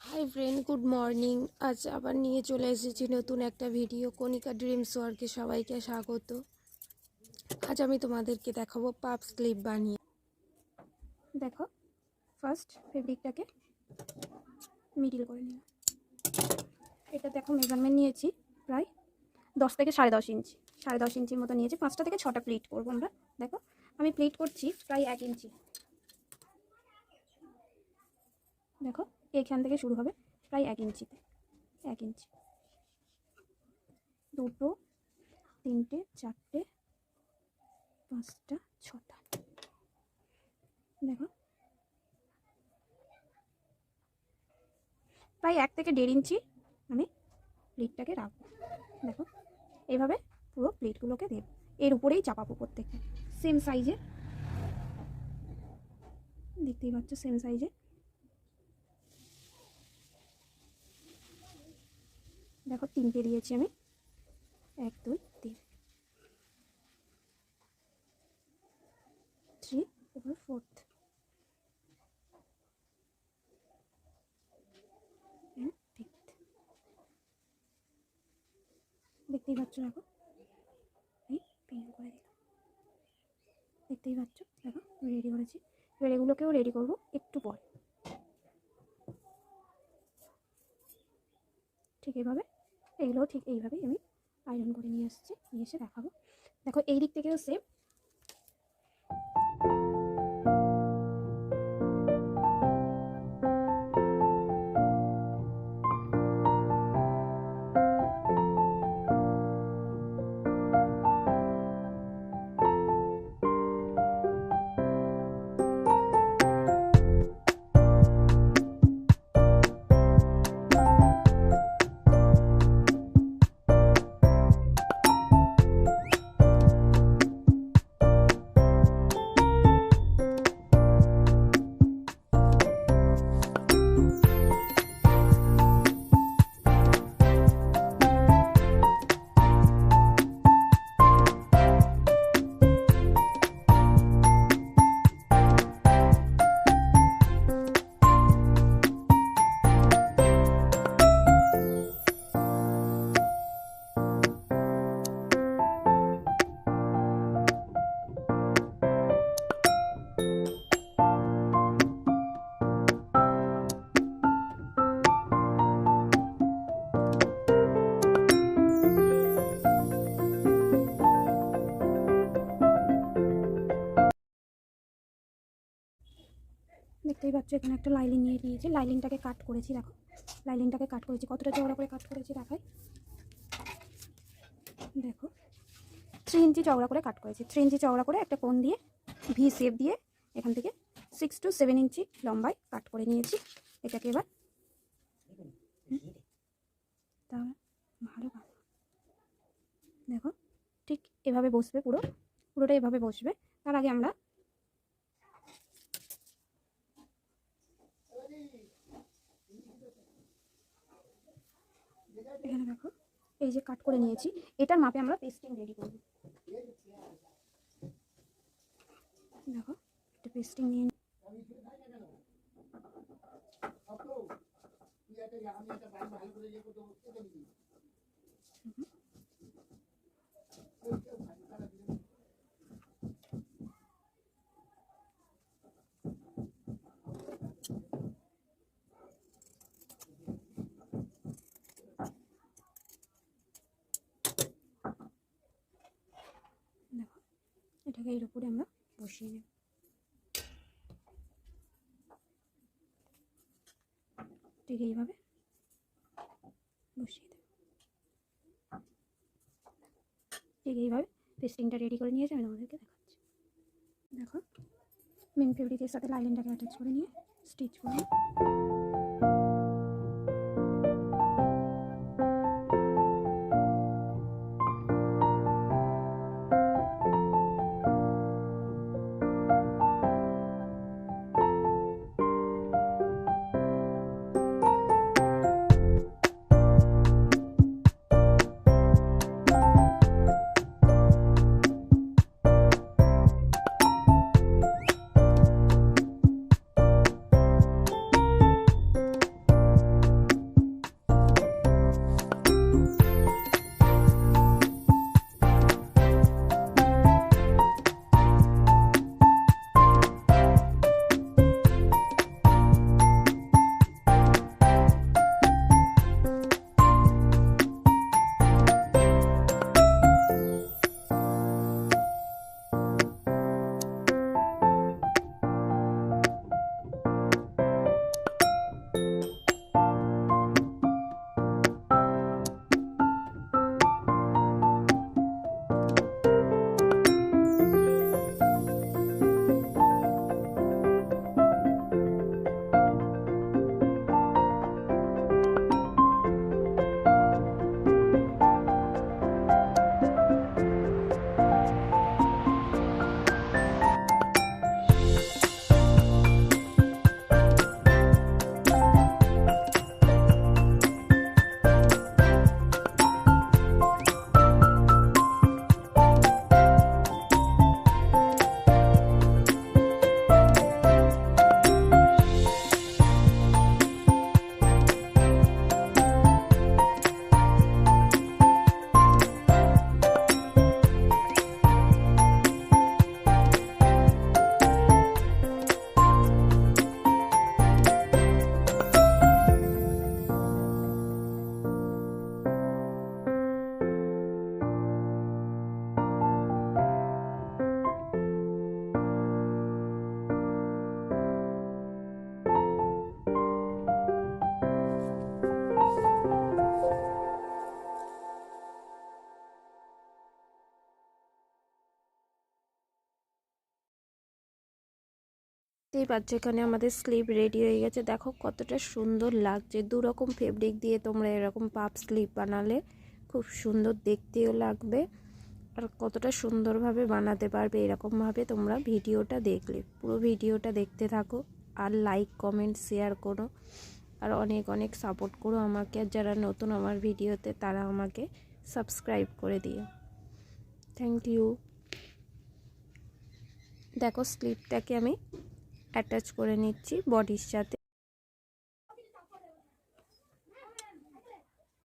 Hi friend good morning আজ আবার নিয়ে চলে এসেছি নতুন একটা ভিডিও কণিকা ড্রিমস ওয়ার্কে সবাইকে স্বাগত। আজ আমি তোমাদেরকে দেখাবো পাপ স্লিপ বানিয়ে। দেখো ফার্স্ট ফেব্রিকটাকে মিডিল করে নিলাম। এটা দেখো মেজারমেন্ট নিয়েছি প্রায় দশ থেকে সাড়ে দশ ইঞ্চি। সাড়ে দশ ইঞ্চির মতো নিয়েছি। পাঁচটা থেকে ছটা প্লেট করব আমরা। দেখো, আমি প্লেট করছি প্রায় এক ইঞ্চি। দেখো এইখান থেকে শুরু হবে প্রায় এক ইঞ্চিতে, এক ইঞ্চি। দুটো, তিনটে, চারটে, পাঁচটা, ছটা। দেখো। প্রায় এক থেকে দেড় ইঞ্চি আমি প্লেটটাকে রাখব। দেখো এইভাবে পুরো প্লেটগুলোকে দেব। এর উপরেই চাপাবো প্রত্যেকটা। সেম সাইজে। দেখতেই পাচ্ছ, সেম সাইজে দেখো, তিনটে দিয়েছি আমি। এক, দুই, তিন। থ্রি এবার ফোর্থ দেখতেই পাচ্ছ, দেখো। এই পেন করে দিলাম। দেখতেই পাচ্ছ, দেখো রেডি করেছি। এবার এগুলোকেও রেডি করব একটু পর। ঠিক এইভাবে এগুলোও ঠিক এইভাবেই আমি আয়রন করে নিয়ে এসেছি, নিয়ে এসে দেখাবো। দেখো, এই দিক থেকেও সেম দেখতেই পাচ্ছ এখানে একটা লাইলিন নিয়ে নিয়েছি। লাইলিনটাকে কাট করেছি, দেখো। লাইলিনটাকে কাট করেছি। কতটা চওড়া করে কাট করেছি দেখাই। দেখো। থ্রি ইঞ্চি চওড়া করে কাট করেছি। থ্রি ইঞ্চি চওড়া করে একটা কোন দিয়ে ভি শেপ দিয়ে এখান থেকে সিক্স টু সেভেন ইঞ্চি লম্বায় কাট করে নিয়েছি। এটাকে এবার তাহলে ভালো ভালো দেখো, ঠিক এভাবে বসবে পুরো। পুরোটা এভাবে বসবে। তার আগে আমরা এখানে দেখো, এই যে কাট করে নিয়েছি, এটার মাপে আমরা পেস্টিং রেডি করব দেখো একটা পেস্টিং নিয়ে হুম। দেখো এটাকে এর উপরে আমরা বসিয়ে নেব ঠিক এইভাবে বসিয়ে দেব। ঠিক এইভাবে পেস্টিংটা রেডি করে নিয়েছি, আমি তোমাদেরকে দেখাচ্ছি। দেখো মেন ফেব্রিকের সাথে লাইলিনটাকে অ্যাটাচ করে নিয়ে স্টিচ করে পাচ্ছ এখানে আমাদের স্লিপ রেডি হয়ে গেছে। দেখো কতটা সুন্দর লাগছে। দু রকম ফেব্রিক দিয়ে তোমরা এরকম পাপ স্লিপ বানালে খুব সুন্দর দেখতেও লাগবে আর কতটা সুন্দরভাবে বানাতে পারবে এরকমভাবে তোমরা ভিডিওটা দেখলে। পুরো ভিডিওটা দেখতে থাকো আর লাইক কমেন্ট শেয়ার করো আর অনেক অনেক সাপোর্ট করো আমাকে। আর যারা নতুন আমার ভিডিওতে তারা আমাকে সাবস্ক্রাইব করে দিও। থ্যাংক ইউ দেখো স্লিপটাকে আমি অ্যাটাচ করে নিচ্ছি বডির সাথে।